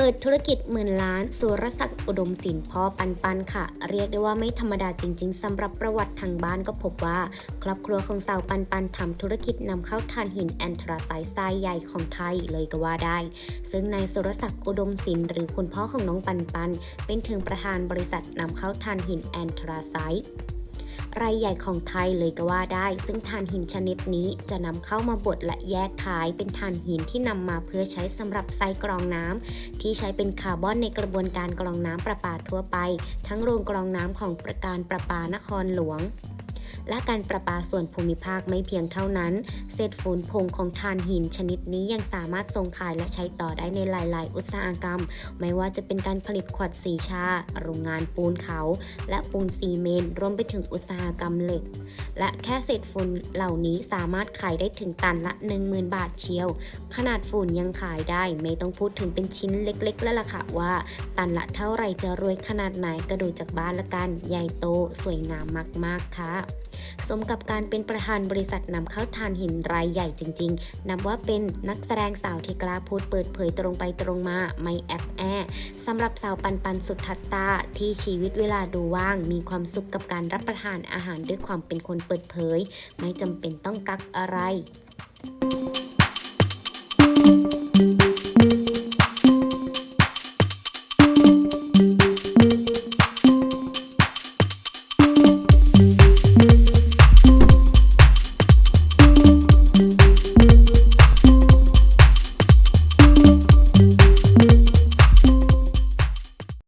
เปิดธุรกิจหมื่นล้าน สุรศักดิ์อุดมศิลป์พ่อปันปันค่ะ เรียกได้ว่าไม่ธรรมดาจริง ๆสำหรับประวัติทางบ้านก็พบว่า ครอบครัวของสาวปันปันทำธุรกิจนำเข้าถ่านหินแอนทราไซด์ทรายใหญ่ของไทยเลยก็ว่าได้ ซึ่งนายสุรศักดิ์อุดมศิลป์หรือคุณพ่อของน้องปันปัน เป็นถึงประธานบริษัทนำเข้าถ่านหินแอนทราไซด์ รายใหญ่ของไทยเลยก็ว่าได้ ซึ่งถ่านหินชนิดนี้จะนำเข้ามาบดและแยกขายเป็นถ่านหินที่นำมาเพื่อใช้สำหรับไซกรองน้ำที่ใช้เป็นคาร์บอนในกระบวนการกรองน้ำประปาทั่วไป ทั้งโรงกรองน้ำของประการประปานครหลวง และการประปาส่วนภูมิภาคไม่เพียงเท่านั้น เศษฝุ่นผงของถ่านหินชนิดนี้ยังสามารถส่งขายและใช้ต่อได้ในหลาย ๆ อุตสาหกรรม ไม่ว่าจะเป็นการผลิตขวดสีชา โรงงานปูนเขา และปูนซีเมนต์รวมไปถึงอุตสาหกรรมเหล็ก และแค่เศษฝุ่นเหล่านี้สามารถขายได้ถึงตันละ 10,000 บาทเชียว ขนาดฝุ่นยังขายได้ ไม่ต้องพูดถึงเป็นชิ้นเล็กๆ แล้วล่ะค่ะว่า ตันละเท่าไรจะรวยขนาดไหนก็ดูจากบ้านละกัน ใหญ่โต สวยงามมากๆค่ะ สมกับการเป็นประธานบริษัทนำเข้าถ่านหินรายใหญ่จริง ๆ นับว่าเป็นนักแสดงสาวที่กล้าพูดเปิดเผยตรงไปตรงมาไม่แอบแอสำหรับสาวปันปันสุดทัตตาที่ชีวิตเวลาดูว่าง มีความสุขกับการรับประทานอาหารด้วยความเป็นคนเปิดเผย ไม่จำเป็นต้องกักอะไร